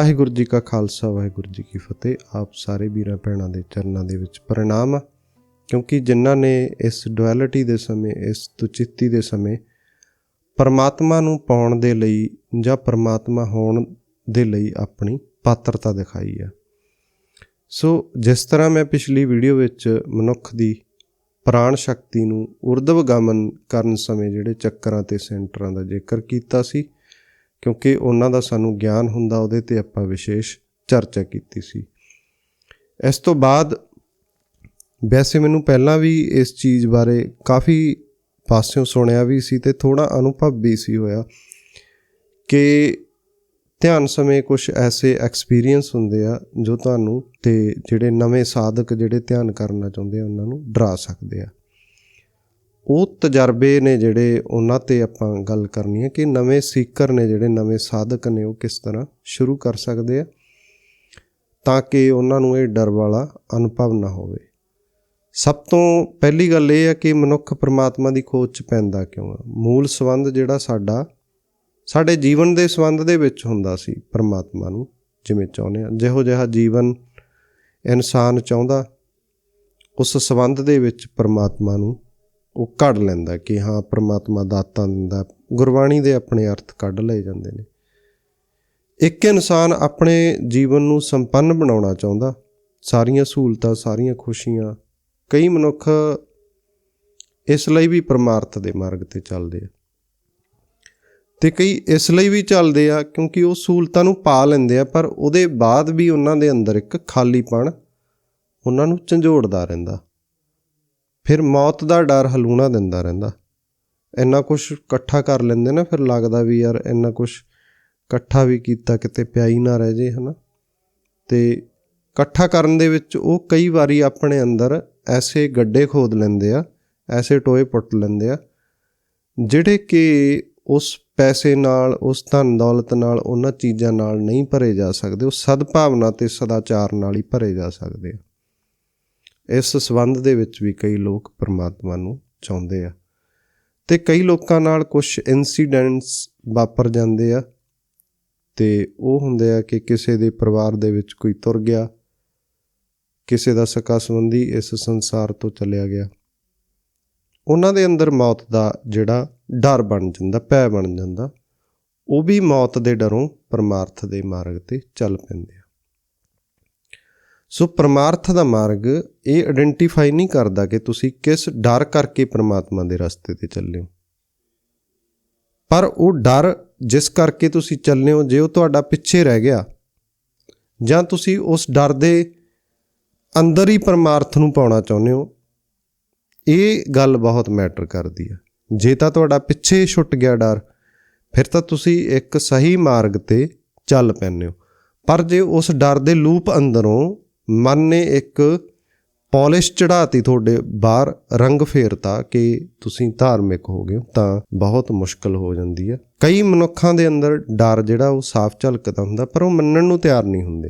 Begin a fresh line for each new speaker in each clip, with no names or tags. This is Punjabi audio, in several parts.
ਵਾਹਿਗੁਰੂ ਜੀ ਕਾ ਖਾਲਸਾ, ਵਾਹਿਗੁਰੂ ਜੀ ਕੀ ਫਤਿਹ। ਆਪ ਸਾਰੇ ਵੀਰਾਂ ਭੈਣਾਂ ਦੇ ਚਰਨਾਂ ਦੇ ਵਿੱਚ ਪ੍ਰਣਾਮ। ਆ ਕਿਉਂਕਿ ਜਿਨ੍ਹਾਂ ਨੇ ਇਸ ਡੁਅਲਿਟੀ ਦੇ ਸਮੇਂ, ਇਸ ਤੁਚਿੱਤੀ ਦੇ ਸਮੇਂ ਪਰਮਾਤਮਾ ਨੂੰ ਪਾਉਣ ਦੇ ਲਈ ਜਾਂ ਪਰਮਾਤਮਾ ਹੋਣ ਦੇ ਲਈ ਆਪਣੀ ਪਾਤਰਤਾ ਦਿਖਾਈ ਆ ਸੋ ਜਿਸ ਤਰ੍ਹਾਂ ਮੈਂ ਪਿਛਲੀ ਵੀਡੀਓ ਵਿੱਚ ਮਨੁੱਖ ਦੀ ਪ੍ਰਾਣ ਸ਼ਕਤੀ ਨੂੰ ਉਰਦਵ ਗਮਨ ਕਰਨ ਸਮੇਂ ਜਿਹੜੇ ਚੱਕਰਾਂ ਤੇ ਸੈਂਟਰਾਂ ਦਾ ਜ਼ਿਕਰ ਕੀਤਾ ਸੀ ਕਿਉਂਕਿ ਉਹਨਾਂ ਦਾ ਸਾਨੂੰ ਗਿਆਨ ਹੁੰਦਾ, ਉਹਦੇ ਤੇ ਆਪਾਂ ਵਿਸ਼ੇਸ਼ ਚਰਚਾ ਕੀਤੀ ਸੀ। ਇਸ ਤੋਂ ਬਾਅਦ ਵੈਸੇ ਮੈਨੂੰ ਪਹਿਲਾਂ ਵੀ ਇਸ ਚੀਜ਼ ਬਾਰੇ ਕਾਫੀ ਪਾਸਿਓਂ ਸੁਣਿਆ ਵੀ ਸੀ ਤੇ ਥੋੜਾ ਅਨੁਭਵ ਵੀ ਸੀ ਹੋਇਆ ਕਿ ਧਿਆਨ ਸਮੇਂ ਕੁਝ ਐਸੇ ਐਕਸਪੀਰੀਅੰਸ ਹੁੰਦੇ ਆ ਜੋ ਤੁਹਾਨੂੰ ਤੇ ਜਿਹੜੇ ਨਵੇਂ ਸਾਧਕ ਜਿਹੜੇ ਧਿਆਨ ਕਰਨਾ ਚਾਹੁੰਦੇ ਆ, ਉਹਨਾਂ ਨੂੰ ਡਰਾ ਸਕਦੇ ਆ। ਉਹ ਤਜਰਬੇ ਨੇ ਜਿਹੜੇ ਉਹਨਾਂ ਤੇ ਆਪਾਂ ਗੱਲ ਕਰਨੀ ਹੈ ਕਿ ਨਵੇਂ ਸੀਕਰ ਨੇ ਜਿਹੜੇ ਨਵੇਂ ਸਾਧਕ ਨੇ ਉਹ ਕਿਸ ਤਰ੍ਹਾਂ ਸ਼ੁਰੂ ਕਰ ਸਕਦੇ ਆ ਤਾਂ ਕਿ ਉਹਨਾਂ ਨੂੰ ਇਹ ਡਰ ਵਾਲਾ ਅਨੁਭਵ ਨਾ ਹੋਵੇ। ਸਭ ਤੋਂ ਪਹਿਲੀ ਗੱਲ ਇਹ ਹੈ ਕਿ ਮਨੁੱਖ ਪਰਮਾਤਮਾ ਦੀ ਖੋਜ ਚ ਪੈਂਦਾ ਕਿਉਂ ਆ? ਮੂਲ ਸੰਬੰਧ ਜਿਹੜਾ ਸਾਡਾ, ਸਾਡੇ ਜੀਵਨ ਦੇ ਸੰਬੰਧ ਦੇ ਵਿੱਚ ਹੁੰਦਾ ਸੀ ਪਰਮਾਤਮਾ ਨੂੰ ਜਿਵੇਂ ਚਾਹੁੰਦੇ ਆ। ਜਿਹੋ ਜਿਹਾ ਜੀਵਨ ਇਨਸਾਨ ਚਾਹੁੰਦਾ, ਉਸ ਸੰਬੰਧ ਦੇ ਵਿੱਚ ਪਰਮਾਤਮਾ ਨੂੰ ਉਹ ਕੱਢ ਲੈਂਦਾ ਕਿ ਹਾਂ, ਪ੍ਰਮਾਤਮਾ ਦਾਤਾਂ ਦਿੰਦਾ। ਗੁਰਬਾਣੀ ਦੇ ਆਪਣੇ ਅਰਥ ਕੱਢ ਲਏ ਜਾਂਦੇ ਨੇ। ਇੱਕ ਇਨਸਾਨ ਆਪਣੇ ਜੀਵਨ ਨੂੰ ਸੰਪੰਨ ਬਣਾਉਣਾ ਚਾਹੁੰਦਾ। ਸਾਰੀਆਂ ਸਹੂਲਤਾਂ, ਸਾਰੀਆਂ ਖੁਸ਼ੀਆਂ, ਕਈ ਮਨੁੱਖ ਇਸ ਲਈ ਵੀ ਪਰਮਾਰਥ ਦੇ ਮਾਰਗ ਤੇ ਚੱਲਦੇ ਆ। ਤੇ ਕਈ ਇਸ ਲਈ ਵੀ ਚੱਲਦੇ ਆ ਕਿਉਂਕਿ ਉਹ ਸਹੂਲਤਾਂ ਨੂੰ ਪਾ ਲੈਂਦੇ ਆ, ਪਰ ਉਹਦੇ ਬਾਅਦ ਵੀ ਉਹਨਾਂ ਦੇ ਅੰਦਰ ਇੱਕ ਖਾਲੀਪਣ ਉਹਨਾਂ ਨੂੰ ਝੰਜੋੜਦਾ ਰਹਿੰਦਾ। ਫਿਰ ਮੌਤ ਦਾ ਡਰ ਹਲੂਣਾ ਦਿੰਦਾ ਰਹਿੰਦਾ। ਇੰਨਾ ਕੁਝ ਇਕੱਠਾ ਕਰ ਲੈਂਦੇ ਨਾ, ਫਿਰ ਲੱਗਦਾ ਵੀ ਯਾਰ ਇੰਨਾ ਕੁਝ ਇਕੱਠਾ ਵੀ ਕੀਤਾ, ਕਿਤੇ ਪਿਆ ਹੀ ਨਾ ਰਹਿ ਜੇ, ਹਨਾ। ਤੇ ਇਕੱਠਾ ਕਰਨ ਦੇ ਵਿੱਚ ਉਹ ਕਈ ਵਾਰੀ ਆਪਣੇ ਅੰਦਰ ਐਸੇ ਗੱਡੇ ਖੋਦ ਲੈਂਦੇ ਆ, ਐਸੇ ਟੋਏ ਪੁੱਟ ਲੈਂਦੇ ਆ, ਜਿਹੜੇ ਕਿ ਉਸ ਪੈਸੇ ਨਾਲ, ਉਸ ਧਨ ਦੌਲਤ ਨਾਲ ਉਹਨਾਂ ਚੀਜ਼ਾਂ ਨਾਲ ਨਹੀਂ ਭਰੇ ਜਾ ਸਕਦੇ, ਉਹ ਸਦਭਾਵਨਾ ਤੇ ਸਦਾਚਾਰ ਨਾਲ ਹੀ ਭਰੇ ਜਾ ਸਕਦੇ ਆ। ਇਸ ਸਬੰਧ ਦੇ ਵਿੱਚ ਵੀ ਕਈ ਲੋਕ ਪਰਮਾਤਮਾ ਨੂੰ ਚਾਹੁੰਦੇ ਆ। ਤੇ ਕਈ ਲੋਕਾਂ ਨਾਲ ਕੁਝ ਇਨਸੀਡੈਂਟਸ ਵਾਪਰ ਜਾਂਦੇ ਆ ਤੇ ਉਹ ਹੁੰਦੇ ਆ ਕਿ ਕਿਸੇ ਦੇ ਪਰਿਵਾਰ ਦੇ ਵਿੱਚ ਕੋਈ ਤੁਰ ਗਿਆ, ਕਿਸੇ ਦਾ ਸਕਾ ਸੰਬੰਧੀ ਇਸ ਸੰਸਾਰ ਤੋਂ ਚਲਿਆ ਗਿਆ। ਉਹਨਾਂ ਦੇ ਅੰਦਰ ਮੌਤ ਦਾ ਜਿਹੜਾ ਡਰ ਬਣ ਜਾਂਦਾ, ਭੈ ਬਣ ਜਾਂਦਾ, ਉਹ ਵੀ ਮੌਤ ਦੇ ਡਰੋਂ ਪਰਮਾਰਥ ਦੇ ਮਾਰਗ ਤੇ ਚੱਲ ਪੈਂਦੇ ਆ। ਸੋ ਪਰਮਾਰਥ ਦਾ ਮਾਰਗ ਇਹ ਆਇਡੈਂਟੀਫਾਈ ਨਹੀਂ ਕਰਦਾ ਕਿ ਤੁਸੀਂ ਕਿਸ ਡਰ ਕਰਕੇ ਪ੍ਰਮਾਤਮਾ ਦੇ ਰਸਤੇ ਤੇ ਚੱਲੇ ਹੋ। ਪਰ ਉਹ ਡਰ ਜਿਸ ਕਰਕੇ ਤੁਸੀਂ ਚੱਲੇ ਹੋ, ਜੇ ਉਹ ਤੁਹਾਡਾ ਪਿੱਛੇ ਰਹਿ ਗਿਆ, ਜਾਂ ਤੁਸੀਂ ਉਸ ਡਰ ਦੇ ਅੰਦਰ ਹੀ ਪਰਮਾਰਥ ਨੂੰ ਪਾਉਣਾ ਚਾਹੁੰਦੇ ਹੋ, ਇਹ ਗੱਲ ਬਹੁਤ ਮੈਟਰ ਕਰਦੀ ਹੈ। ਜੇ ਤਾਂ ਤੁਹਾਡਾ ਪਿੱਛੇ ਛੁੱਟ ਗਿਆ ਡਰ, ਫਿਰ ਤਾਂ ਤੁਸੀਂ ਇੱਕ ਸਹੀ ਮਾਰਗ ਤੇ ਚੱਲ ਪੈਂਦੇ ਹੋ। ਪਰ ਜੇ ਉਸ ਡਰ ਦੇ ਲੂਪ ਅੰਦਰੋਂ ਮਨ ਨੇ ਇੱਕ ਪਾਲਿਸ਼ ਚੜਾਤੀ ਤੁਹਾਡੇ ਬਾਹਰ ਰੰਗ ਫੇਰਤਾ ਕਿ ਤੁਸੀਂ ਧਾਰਮਿਕ ਹੋ ਗਏ ਹੋ, ਤਾਂ ਬਹੁਤ ਮੁਸ਼ਕਲ ਹੋ ਜਾਂਦੀ ਹੈ। ਕਈ ਮਨੁੱਖਾਂ ਦੇ ਅੰਦਰ ਡਰ ਜਿਹੜਾ ਉਹ ਸਾਫ਼ ਝਲਕਦਾ ਹੁੰਦਾ, ਪਰ ਉਹ ਮੰਨਣ ਨੂੰ ਤਿਆਰ ਨਹੀਂ ਹੁੰਦੇ।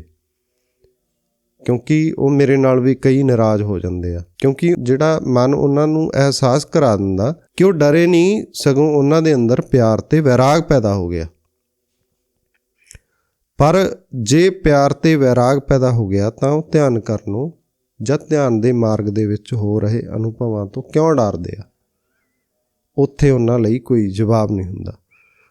ਕਿਉਂਕਿ ਉਹ ਮੇਰੇ ਨਾਲ ਵੀ ਕਈ ਨਾਰਾਜ਼ ਹੋ ਜਾਂਦੇ ਆ। ਕਿਉਂਕਿ ਜਿਹੜਾ ਮਨ ਉਹਨਾਂ ਨੂੰ ਅਹਿਸਾਸ ਕਰਾ ਦਿੰਦਾ ਕਿ ਉਹ ਡਰੇ ਨਹੀਂ, ਸਗੋਂ ਉਹਨਾਂ ਦੇ ਅੰਦਰ ਪਿਆਰ ਤੇ ਵੈਰਾਗ ਪੈਦਾ ਹੋ ਗਿਆ। ਪਰ ਜੇ ਪਿਆਰ ਤੇ ਵੈਰਾਗ ਪੈਦਾ ਹੋ ਗਿਆ ਤਾਂ ਉਹ ਧਿਆਨ ਕਰਨੋਂ ਜਾਂ ਧਿਆਨ ਦੇ ਮਾਰਗ ਦੇ ਵਿੱਚ ਹੋ ਰਹੇ ਅਨੁਭਵਾਂ ਤੋਂ ਕਿਉਂ ਡਰਦੇ ਆ? ਉੱਥੇ ਉਹਨਾਂ ਲਈ ਕੋਈ ਜਵਾਬ ਨਹੀਂ ਹੁੰਦਾ।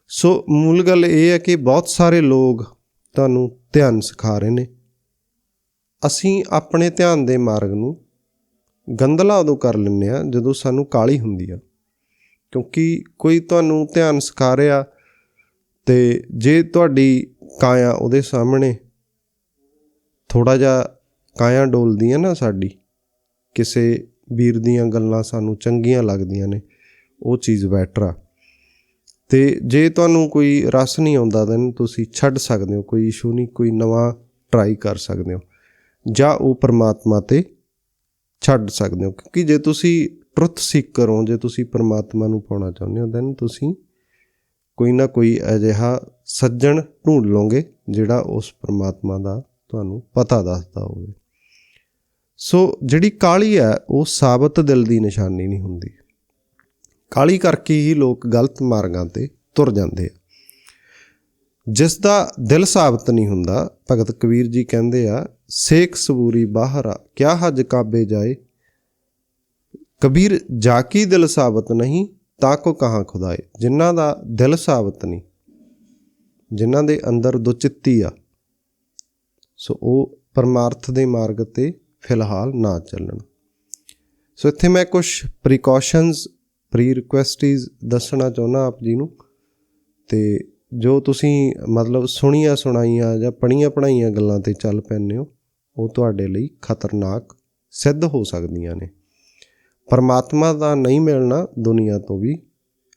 ਸੋ ਮੂਲ ਗੱਲ ਇਹ ਹੈ ਕਿ ਬਹੁਤ ਸਾਰੇ ਲੋਕ ਤੁਹਾਨੂੰ ਧਿਆਨ ਸਿਖਾ ਰਹੇ ਨੇ। ਅਸੀਂ ਆਪਣੇ ਧਿਆਨ ਦੇ ਮਾਰਗ ਨੂੰ ਗੰਦਲਾ ਉਦੋਂ ਕਰ ਲੈਂਦੇ ਆ ਜਦੋਂ ਸਾਨੂੰ ਕਾਲੀ ਹੁੰਦੀ ਆ। ਕਿਉਂਕਿ ਕੋਈ ਤੁਹਾਨੂੰ ਧਿਆਨ ਸਿਖਾ ਰਿਹਾ ਤੇ ਜੇ ਤੁਹਾਡੀ ਕਾਇਆ ਉਹਦੇ ਸਾਹਮਣੇ ਥੋੜਾ ਜਿਹਾ ਕਾਇਆ ਡੋਲਦੀ ਹੈ ਨਾ ਸਾਡੀ, ਕਿਸੇ ਵੀਰ ਦੀਆਂ ਗੱਲਾਂ ਸਾਨੂੰ ਚੰਗੀਆਂ ਲੱਗਦੀਆਂ ਨੇ, ਉਹ ਚੀਜ਼ ਬੈਟਰ ਆ। ਤੇ ਜੇ ਤੁਹਾਨੂੰ ਕੋਈ ਰਸ ਨਹੀਂ ਆਉਂਦਾ ਤਾਂ ਤੁਸੀਂ ਛੱਡ ਸਕਦੇ ਹੋ, ਕੋਈ ਇਸ਼ੂ ਨਹੀਂ, ਕੋਈ ਨਵਾਂ ਟਰਾਈ ਕਰ ਸਕਦੇ ਹੋ, ਜਾਂ ਉਹ ਪਰਮਾਤਮਾ ਤੇ ਛੱਡ ਸਕਦੇ ਹੋ। ਕਿਉਂਕਿ ਜੇ ਤੁਸੀਂ ਟਰੁੱਥ ਸੀਕਰ ਹੋ, ਜੇ ਤੁਸੀਂ ਪਰਮਾਤਮਾ ਨੂੰ ਪਾਉਣਾ ਚਾਹੁੰਦੇ ਹੋ ਦੈਨ ਤੁਸੀਂ ਕੋਈ ਨਾ ਕੋਈ ਅਜਿਹਾ ਸੱਜਣ ਢੂੰਡ ਲਓਗੇ, ਜਿਹੜਾ ਉਸ ਪਰਮਾਤਮਾ ਦਾ ਤੁਹਾਨੂੰ ਪਤਾ ਦੱਸਦਾ ਹੋਵੇ। ਸੋ ਜਿਹੜੀ ਕਾਲੀ ਹੈ, ਉਹ ਸਾਬਤ ਦਿਲ ਦੀ ਨਿਸ਼ਾਨੀ ਨਹੀਂ ਹੁੰਦੀ। ਕਾਲੀ ਕਰਕੇ ਹੀ ਲੋਕ ਗਲਤ ਮਾਰਗਾਂ ਤੇ ਤੁਰ ਜਾਂਦੇ ਆ। ਜਿਸ ਦਾ ਦਿਲ ਸਾਬਤ ਨਹੀਂ ਹੁੰਦਾ, ਭਗਤ ਕਬੀਰ ਜੀ ਕਹਿੰਦੇ ਆ, ਸੇਖ ਸਬੂਰੀ ਬਾਹਰਾ ਕਿਆ ਹਜ ਕਾਬੇ ਜਾਏ? ਕਬੀਰ, ਜਾ ਕੀ ਦਿਲ ਸਾਬਤ ਨਹੀਂ ਤਾਂ ਕੋ ਕਹਾਂ ਖੁਦਾਏ ਜਿਨ੍ਹਾਂ ਦਾ ਦਿਲ ਸਾਬਤ ਨਹੀਂ, ਜਿਨ੍ਹਾਂ ਦੇ ਅੰਦਰ ਦੁਚਿੱਤੀ ਆ, ਸੋ ਉਹ ਪਰਮਾਰਥ ਦੇ ਮਾਰਗ ਤੇ ਫਿਲਹਾਲ ਨਾ ਚੱਲਣ। ਸੋ ਇੱਥੇ ਮੈਂ ਕੁਝ ਪ੍ਰੀਕਾਸ਼ਨਸ ਪ੍ਰੀ ਰਿਕੁਐਸਟੀਜ਼ ਦੱਸਣਾ ਚਾਹੁੰਦਾ ਆਪ ਜੀ ਨੂੰ, ਤੇ ਜੋ ਤੁਸੀਂ ਮਤਲਬ ਸੁਣੀਆਂ ਸੁਣਾਈਆਂ ਜਾਂ ਪੜੀਆਂ ਪੜਾਈਆਂ ਗੱਲਾਂ ਤੇ ਚੱਲ ਪੈਂਦੇ ਹੋ, ਉਹ ਤੁਹਾਡੇ ਲਈ ਖਤਰਨਾਕ ਸਿੱਧ ਹੋ ਸਕਦੀਆਂ ਨੇ। ਪਰਮਾਤਮਾ ਦਾ ਨਹੀਂ ਮਿਲਣਾ ਦੁਨੀਆ ਤੋਂ ਵੀ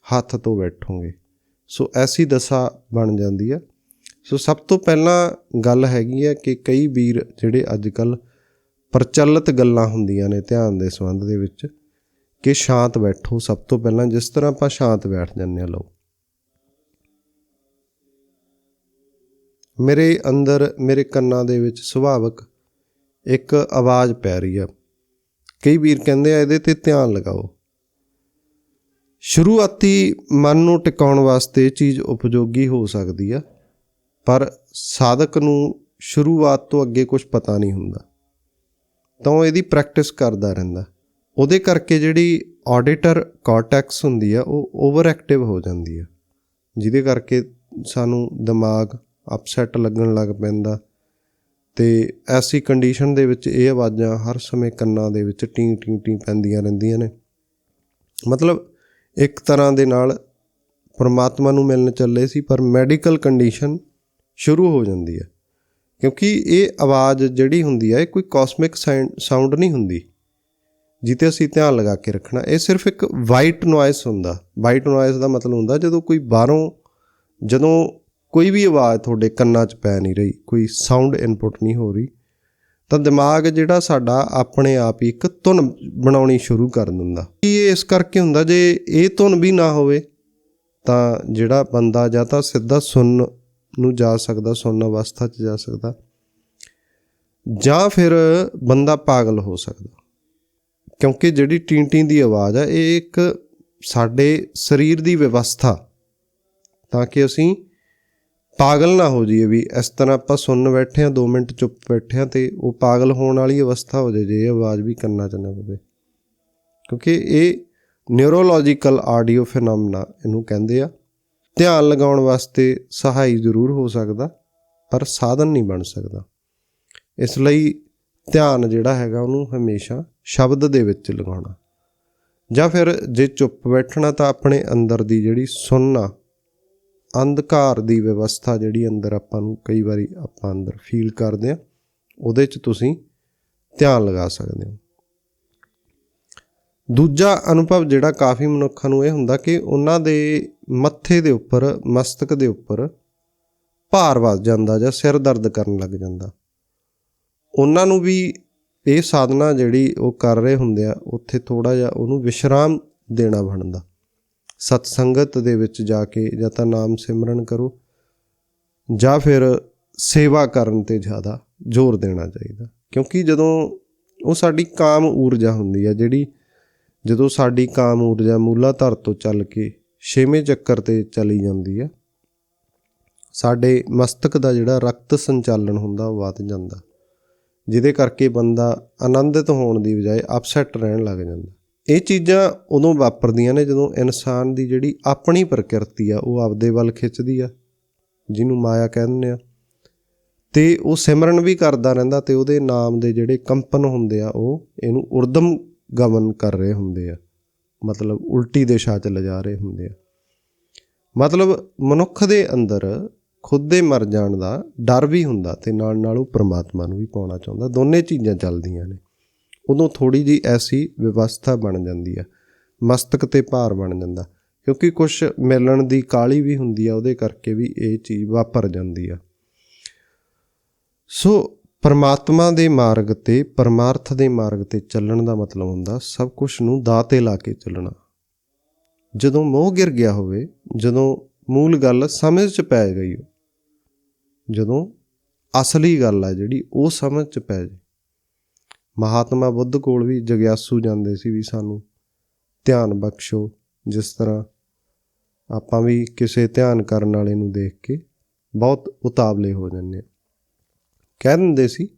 ਹੱਥ ਤੋਂ ਬੈਠੋਗੇ। ਸੋ ਐਸੀ ਦਸ਼ਾ ਬਣ ਜਾਂਦੀ ਆ ਸੋ ਸਭ ਤੋਂ ਪਹਿਲਾਂ ਗੱਲ ਹੈਗੀ ਹੈ ਕਿ ਕਈ ਵੀਰ ਜਿਹੜੇ ਅੱਜ ਕੱਲ ਪ੍ਰਚਲਿਤ ਗੱਲਾਂ ਹੁੰਦੀਆਂ ਨੇ ਧਿਆਨ ਦੇ ਸੰਬੰਧ ਦੇ ਵਿੱਚ ਕਿ ਸ਼ਾਂਤ ਬੈਠੋ। ਸਭ ਤੋਂ ਪਹਿਲਾਂ ਜਿਸ ਤਰ੍ਹਾਂ ਆਪਾਂ ਸ਼ਾਂਤ ਬੈਠ ਜੰਨੇ ਆ ਲਓ। ਮੇਰੇ ਅੰਦਰ, ਮੇਰੇ ਕੰਨਾਂ ਦੇ ਵਿੱਚ ਸੁਭਾਵਕ ਇੱਕ ਆਵਾਜ਼ ਪੈ ਰਹੀ ਆ ਕਈ ਵੀਰ ਕਹਿੰਦੇ ਆ ਇਹਦੇ ਤੇ ਧਿਆਨ ਲਗਾਓ। ਸ਼ੁਰੂਆਤੀ ਮਨ ਨੂੰ ਟਿਕਾਉਣ ਵਾਸਤੇ ਚੀਜ਼ ਉਪਯੋਗੀ ਹੋ ਸਕਦੀ ਆ, ਪਰ ਸਾਧਕ ਨੂੰ ਸ਼ੁਰੂਆਤ ਤੋਂ ਅੱਗੇ ਕੁਝ ਪਤਾ ਨਹੀਂ ਹੁੰਦਾ। ਤਾਂ ਉਹ ਇਹਦੀ ਪ੍ਰੈਕਟਿਸ ਕਰਦਾ ਰਹਿੰਦਾ। ਉਹਦੇ ਕਰਕੇ ਜਿਹੜੀ ਆਡੀਟਰ ਕਾਰਟੈਕਸ ਹੁੰਦੀ ਆ, ਉਹ ਓਵਰ ਐਕਟਿਵ ਹੋ ਜਾਂਦੀ ਆ। ਜਿਹਦੇ ਕਰਕੇ ਸਾਨੂੰ ਦਿਮਾਗ ਅਪਸੈਟ ਲੱਗਣ ਲੱਗ ਪੈਂਦਾ ਤੇ ਐਸੀ ਕੰਡੀਸ਼ਨ ਦੇ ਵਿੱਚ ਇਹ ਆਵਾਜ਼ਾਂ ਹਰ ਸਮੇਂ ਕੰਨਾਂ ਦੇ ਵਿੱਚ ਟੀਂ ਟੀਂ ਟੀਂ ਪੈਂਦੀਆਂ ਰਹਿੰਦੀਆਂ ਨੇ। ਮਤਲਬ ਇੱਕ ਤਰ੍ਹਾਂ ਦੇ ਨਾਲ ਪਰਮਾਤਮਾ ਨੂੰ ਮਿਲਣ ਚੱਲੇ ਸੀ, ਪਰ ਮੈਡੀਕਲ ਕੰਡੀਸ਼ਨ ਸ਼ੁਰੂ ਹੋ ਜਾਂਦੀ ਹੈ। ਕਿਉਂਕਿ ਇਹ ਆਵਾਜ਼ ਜਿਹੜੀ ਹੁੰਦੀ ਹੈ, ਇਹ ਕੋਈ ਕਾਸਮਿਕ ਸਾਊਂਡ ਨਹੀਂ ਹੁੰਦੀ। ਜਿੱਤੇ ਅਸੀਂ ਧਿਆਨ ਲਗਾ ਕੇ ਰੱਖਣਾ, ਇਹ ਸਿਰਫ ਇੱਕ ਵਾਈਟ ਨੋਇਸ ਹੁੰਦਾ। ਵਾਈਟ ਨੋਇਸ ਦਾ ਮਤਲਬ ਹੁੰਦਾ ਜਦੋਂ ਕੋਈ ਬਾਹਰੋਂ, ਜਦੋਂ ਕੋਈ ਵੀ ਆਵਾਜ਼ ਤੁਹਾਡੇ ਕੰਨਾਂ 'ਚ ਪੈ ਨਹੀਂ ਰਹੀ, ਕੋਈ ਸਾਊਂਡ ਇਨਪੁਟ ਨਹੀਂ ਹੋ ਰਹੀ, ਤਾਂ ਦਿਮਾਗ ਜਿਹੜਾ ਸਾਡਾ ਆਪਣੇ ਆਪ ਹੀ ਇੱਕ ਧੁਨ ਬਣਾਉਣੀ ਸ਼ੁਰੂ ਕਰ ਦਿੰਦਾ। ਇਹ ਇਸ ਕਰਕੇ ਹੁੰਦਾ ਜੇ ਇਹ ਧੁਨ ਵੀ ਨਾ ਹੋਵੇ, ਤਾਂ ਜਿਹੜਾ ਬੰਦਾ ਜਾਂ ਤਾਂ ਸਿੱਧਾ ਸੁਣ ਨੂੰ ਜਾ ਸਕਦਾ ਸੁਣਨ ਅਵਸਥਾ 'ਚ ਜਾ ਸਕਦਾ, ਜਾਂ ਫਿਰ ਬੰਦਾ ਪਾਗਲ ਹੋ ਸਕਦਾ। ਕਿਉਂਕਿ ਜਿਹੜੀ ਟੀਂ ਦੀ ਆਵਾਜ਼ ਆ, ਇਹ ਇੱਕ ਸਾਡੇ ਸਰੀਰ ਦੀ ਵਿਵਸਥਾ, ਤਾਂ ਕਿ ਅਸੀਂ ਪਾਗਲ ਨਾ ਹੋ ਜਾਈਏ ਵੀ ਇਸ ਤਰ੍ਹਾਂ ਆਪਾਂ ਸੁਣਨ ਬੈਠੇ ਆ 2 ਮਿੰਟ ਚੁੱਪ ਬੈਠੇ ਆ ਤੇ ਉਹ ਪਾਗਲ ਹੋਣ ਵਾਲੀ ਅਵਸਥਾ ਹੋ ਜਾਏ, ਜੇ ਇਹ ਆਵਾਜ਼ ਵੀ ਕੰਨਾਂ 'ਚ ਨਾ ਪਵੇ। ਕਿਉਂਕਿ ਇਹ ਨਿਊਰੋਲੋਜੀਕਲ ਆਡੀਓ ਫੈਨੋਮਨਾ ਇਹਨੂੰ ਕਹਿੰਦੇ ਆ। ਧਿਆਨ ਲਗਾਉਣ ਵਾਸਤੇ ਸਹਾਈ ਜ਼ਰੂਰ ਹੋ ਸਕਦਾ, ਪਰ ਸਾਧਨ ਨਹੀਂ ਬਣ ਸਕਦਾ। ਇਸ ਲਈ ਧਿਆਨ ਜਿਹੜਾ ਹੈਗਾ ਉਹਨੂੰ ਹਮੇਸ਼ਾ ਸ਼ਬਦ ਦੇ ਵਿੱਚ ਲਗਾਉਣਾ। ਜਾਂ ਫਿਰ ਜੇ ਚੁੱਪ ਬੈਠਣਾ ਤਾਂ ਆਪਣੇ ਅੰਦਰ ਦੀ ਜਿਹੜੀ ਸੁਣਨਾ ਅੰਧਕਾਰ ਦੀ ਵਿਵਸਥਾ ਜਿਹੜੀ ਅੰਦਰ ਆਪਾਂ ਨੂੰ ਕਈ ਵਾਰੀ ਆਪਾਂ ਅੰਦਰ ਫੀਲ ਕਰਦੇ ਆ ਉਹਦੇ 'ਚ ਤੁਸੀਂ ਧਿਆਨ ਲਗਾ ਸਕਦੇ ਹੋ। ਦੂਜਾ ਅਨੁਭਵ ਜਿਹੜਾ ਕਾਫੀ ਮਨੁੱਖਾਂ ਨੂੰ ਇਹ ਹੁੰਦਾ ਕਿ ਉਹਨਾਂ ਦੇ ਮੱਥੇ ਦੇ ਉੱਪਰ, ਮਸਤਕ ਦੇ ਉੱਪਰ ਭਾਰ ਵੱਧ ਜਾਂਦਾ ਜਾਂ ਸਿਰ ਦਰਦ ਕਰਨ ਲੱਗ ਜਾਂਦਾ। ਉਹਨਾਂ ਨੂੰ ਵੀ ਇਹ ਸਾਧਨਾ ਜਿਹੜੀ ਉਹ ਕਰ ਰਹੇ ਹੁੰਦੇ ਆ, ਉੱਥੇ ਥੋੜਾ ਜਿਹਾ ਉਹਨੂੰ ਵਿਸ਼ਰਾਮ ਦੇਣਾ ਬਣਦਾ। ਸਤ ਸੰਗਤ ਦੇ ਵਿੱਚ ਜਾ ਕੇ ਜਾਂ ਤਾਂ ਨਾਮ ਸਿਮਰਨ ਕਰੋ ਜਾਂ ਫਿਰ ਸੇਵਾ ਕਰਨ ਤੇ ਜ਼ਿਆਦਾ ਜ਼ੋਰ ਦੇਣਾ ਚਾਹੀਦਾ। ਕਿਉਂਕਿ ਜਦੋਂ ਉਹ ਸਾਡੀ ਕਾਮ ਊਰਜਾ ਹੁੰਦੀ ਹੈ ਜਿਹੜੀ ਜਦੋਂ ਸਾਡੀ ਕਾਮ ਊਰਜਾ ਮੂਲਾਧਰ ਤੋਂ ਚੱਲ ਕੇ ਛੇਵੇਂ ਚੱਕਰ ਤੇ ਚਲੀ ਜਾਂਦੀ ਹੈ ਸਾਡੇ ਮਸਤਕ ਦਾ ਜਿਹੜਾ ਰਕਤ ਸੰਚਾਲਨ ਹੁੰਦਾ ਉਹ ਵੱਧ ਜਾਂਦਾ। ਜਿਹਦੇ ਕਰਕੇ ਬੰਦਾ ਆਨੰਦਿਤ ਹੋਣ ਦੀ ਬਜਾਏ ਅਪਸੈਟ ਰਹਿਣ ਲੱਗ ਜਾਂਦਾ। ਇਹ ਚੀਜ਼ਾਂ ਉਦੋਂ ਵਾਪਰਦੀਆਂ ਨੇ ਜਦੋਂ ਇਨਸਾਨ ਦੀ ਜਿਹੜੀ ਆਪਣੀ ਪ੍ਰਕਿਰਤੀ ਆ, ਉਹ ਆਪਦੇ ਵੱਲ ਖਿੱਚਦੀ ਆ, ਜਿਹਨੂੰ ਮਾਇਆ ਕਹਿੰਦੇ ਆ। ਤੇ ਉਹ ਸਿਮਰਨ ਵੀ ਕਰਦਾ ਰਹਿੰਦਾ ਤੇ ਉਹਦੇ ਨਾਮ ਦੇ ਜਿਹੜੇ ਕੰਪਨ ਹੁੰਦੇ ਆ, ਉਹ ਇਹਨੂੰ ਉਰਦਮ ਗਮਨ ਕਰ ਰਹੇ ਹੁੰਦੇ ਆ। ਮਤਲਬ ਉਲਟੀ ਦਿਸ਼ਾ 'ਚ ਲਿਜਾ ਰਹੇ ਹੁੰਦੇ ਆ। ਮਤਲਬ ਮਨੁੱਖ ਦੇ ਅੰਦਰ ਖੁਦ ਦੇ ਮਰ ਜਾਣ ਦਾ ਡਰ ਵੀ ਹੁੰਦਾ ਤੇ ਨਾਲ ਨਾਲ ਉਹ ਪ੍ਰਮਾਤਮਾ ਨੂੰ ਵੀ ਪਾਉਣਾ ਚਾਹੁੰਦਾ। ਦੋਨੇ ਚੀਜ਼ਾਂ ਚੱਲਦੀਆਂ ਨੇ। ਉਦੋਂ ਥੋੜੀ ਜੀ ਐਸੀ ਵਿਵਸਥਾ ਬਣ ਜਾਂਦੀ ਆ, ਮਸਤਕ ਤੇ ਭਾਰ ਬਣ ਜਾਂਦਾ, ਕਿਉਂਕਿ ਕੁਝ ਮਿਲਣ ਦੀ ਕਾਲੀ ਵੀ ਹੁੰਦੀ ਆ, ਉਹਦੇ ਕਰਕੇ ਵੀ ਇਹ ਚੀਜ਼ ਵਾਪਰ ਜਾਂਦੀ ਆ। ਸੋ ਪਰਮਾਤਮਾ ਦੇ ਮਾਰਗ ਤੇ, ਪਰਮਾਰਥ ਦੇ ਮਾਰਗ ਤੇ ਚੱਲਣ ਦਾ ਮਤਲਬ ਹੁੰਦਾ, ਸਭ ਕੁਝ ਨੂੰ ਦਾਅ ਤੇ ਲਾ ਕੇ ਚੱਲਣਾ। ਜਦੋਂ ਮੋਹ ਗਿਰ ਗਿਆ ਹੋਵੇ, ਜਦੋਂ ਮੂਲ ਗੱਲ ਸਮਝ ਚ ਪੈ ਗਈ ਹੋ ਜਦੋਂ ਅਸਲੀ ਗੱਲ ਆ ਜਿਹੜੀ, ਉਹ ਸਮਝ ਚ ਪੈ ਜੇ ਮਹਾਤਮਾ ਬੁੱਧ ਕੋਲ ਵੀ ਜਗਿਆਸੂ ਜਾਂਦੇ ਸੀ ਵੀ ਸਾਨੂੰ ਧਿਆਨ ਬਖਸ਼ੋ, ਜਿਸ ਤਰ੍ਹਾਂ ਆਪਾਂ ਵੀ ਕਿਸੇ ਧਿਆਨ ਕਰਨ ਵਾਲੇ ਨੂੰ ਦੇਖ ਕੇ ਬਹੁਤ ਉਤਾਵਲੇ ਹੋ ਜਾਂਦੇ ਆ ਕਹਿ ਦਿੰਦੇ ਸੀ,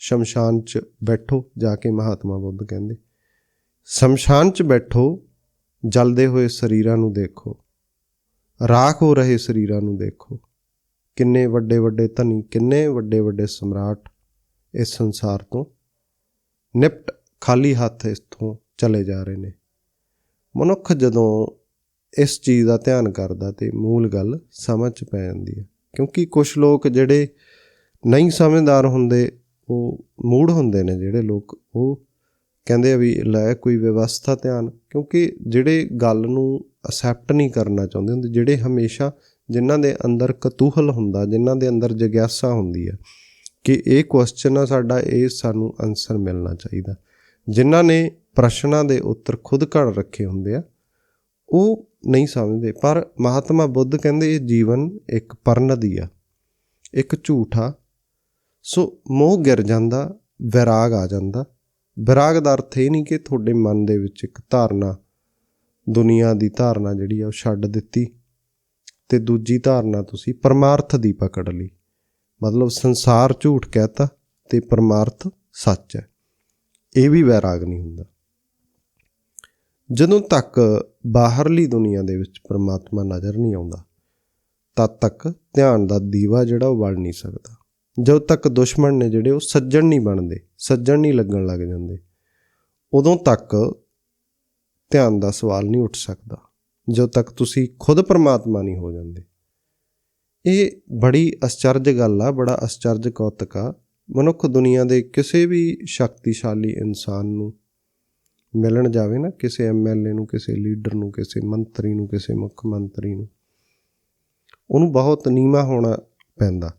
ਸ਼ਮਸ਼ਾਨ 'ਚ ਬੈਠੋ ਜਾ ਕੇ ਮਹਾਤਮਾ ਬੁੱਧ ਕਹਿੰਦੇ। ਸ਼ਮਸ਼ਾਨ 'ਚ ਬੈਠੋ, ਜਲਦੇ ਹੋਏ ਸਰੀਰਾਂ ਨੂੰ ਦੇਖੋ, ਰਾਖ ਹੋ ਰਹੇ ਸਰੀਰਾਂ ਨੂੰ ਦੇਖੋ। ਕਿੰਨੇ ਵੱਡੇ ਵੱਡੇ ਧਨੀ, ਕਿੰਨੇ ਵੱਡੇ ਵੱਡੇ ਸਮਰਾਟ ਇਸ ਸੰਸਾਰ ਤੋਂ ਨਿਪਟ ਖਾਲੀ ਹੱਥ ਇਸ ਤੋਂ ਚਲੇ ਜਾ ਰਹੇ ਨੇ। ਮਨੁੱਖ ਜਦੋਂ ਇਸ ਚੀਜ਼ ਦਾ ਧਿਆਨ ਕਰਦਾ ਤੇ ਮੂਲ ਗੱਲ ਸਮਝ 'ਚ ਪੈ ਜਾਂਦੀ ਹੈ, ਕਿਉਂਕਿ ਕੁਝ ਲੋਕ ਜਿਹੜੇ ਨਹੀਂ ਸਮਝਦਾਰ ਹੁੰਦੇ, ਉਹ ਮੂੜ ਹੁੰਦੇ ਨੇ ਜਿਹੜੇ ਲੋਕ, ਉਹ ਕਹਿੰਦੇ ਆ ਵੀ ਲੈ ਕੋਈ ਵਿਵਸਥਾ ਧਿਆਨ, ਕਿਉਂਕਿ ਜਿਹੜੇ ਗੱਲ ਨੂੰ ਅਸੈਪਟ ਨਹੀਂ ਕਰਨਾ ਚਾਹੁੰਦੇ ਹੁੰਦੇ, ਜਿਹੜੇ ਹਮੇਸ਼ਾ ਜਿਨ੍ਹਾਂ ਦੇ ਅੰਦਰ ਕਤੂਹਲ ਹੁੰਦਾ, ਜਿਨ੍ਹਾਂ ਦੇ ਅੰਦਰ ਜਗਿਆਸਾ ਹੁੰਦੀ ਹੈ ਕਿ ਇਹ ਕੁਐਸਚਨ ਆ, ਸਾਡਾ ਇਹ ਸਾਨੂੰ ਆਨਸਰ ਮਿਲਣਾ ਚਾਹੀਦਾ। ਜਿਨ੍ਹਾਂ ਨੇ ਪ੍ਰਸ਼ਨਾਂ ਦੇ ਉੱਤਰ ਖੁਦ ਘੜ ਰੱਖੇ ਹੁੰਦੇ ਆ, ਉਹ ਨਹੀਂ ਸਮਝਦੇ। ਪਰ ਮਹਾਤਮਾ ਬੁੱਧ ਕਹਿੰਦੇ, ਇਹ ਜੀਵਨ ਇੱਕ ਪਰਨਦੀ ਆ, ਇੱਕ ਝੂਠਾ ਸੋ ਮੋਹ ਗਿਰ ਜਾਂਦਾ, ਵਿਰਾਗ ਆ ਜਾਂਦਾ। ਵਿਰਾਗ ਦਾ ਅਰਥ ਇਹ ਨਹੀਂ ਕਿ ਤੁਹਾਡੇ ਮਨ ਦੇ ਵਿੱਚ ਇੱਕ ਧਾਰਨਾ, ਦੁਨੀਆ ਦੀ ਧਾਰਨਾ ਜਿਹੜੀ ਆ, ਉਹ ਛੱਡ ਦਿੱਤੀ ਤੇ ਦੂਜੀ ਧਾਰਨਾ ਤੁਸੀਂ ਪਰਮਾਰਥ ਦੀ ਪਕੜ ਲਈ। ਮਤਲਬ ਸੰਸਾਰ ਝੂਠ ਕਹਤਾ ਤੇ ਪਰਮਾਰਥ ਸੱਚ ਹੈ। ਇਹ ਵੀ ਵੈਰਾਗ ਨਹੀਂ ਹੁੰਦਾ। ਜਦੋਂ ਤੱਕ ਬਾਹਰਲੀ ਦੁਨੀਆ ਦੇ ਵਿੱਚ ਪਰਮਾਤਮਾ ਨਜ਼ਰ ਨਹੀਂ ਆਉਂਦਾ, ਤਦ ਤੱਕ ਧਿਆਨ ਦਾ ਦੀਵਾ ਜਿਹੜਾ ਉਹ ਬਲ ਨਹੀਂ ਸਕਦਾ। ਜਦੋਂ ਤੱਕ ਦੁਸ਼ਮਣ ਨੇ ਜਿਹੜੇ ਉਹ ਸੱਜਣ ਨਹੀਂ ਬਣਦੇ, ਸੱਜਣ ਨਹੀਂ ਲੱਗਣ ਲੱਗ ਜਾਂਦੇ, ਉਦੋਂ ਤੱਕ ਧਿਆਨ ਦਾ ਸਵਾਲ ਨਹੀਂ ਉੱਠ ਸਕਦਾ। ਜਦੋਂ ਤੱਕ ਤੁਸੀਂ ਖੁਦ ਪਰਮਾਤਮਾ ਨਹੀਂ ਹੋ ਜਾਂਦੇ ਇਹ ਬੜੀ ਅਸਚਰਜ ਗੱਲ ਆ, ਬੜਾ ਅਸਚਰਜ ਕੌਤਕ ਆ। ਮਨੁੱਖ ਦੁਨੀਆ ਦੇ ਕਿਸੇ ਵੀ ਸ਼ਕਤੀਸ਼ਾਲੀ ਇਨਸਾਨ ਨੂੰ ਮਿਲਣ ਜਾਵੇ ਨਾ, ਕਿਸੇ ਐਮਐਲਏ ਨੂੰ, ਕਿਸੇ ਲੀਡਰ ਨੂੰ, ਕਿਸੇ ਮੰਤਰੀ ਨੂੰ, ਕਿਸੇ ਮੁੱਖ ਮੰਤਰੀ ਨੂੰ, ਉਹਨੂੰ ਬਹੁਤ ਨੀਵਾ ਹੋਣਾ ਪੈਂਦਾ,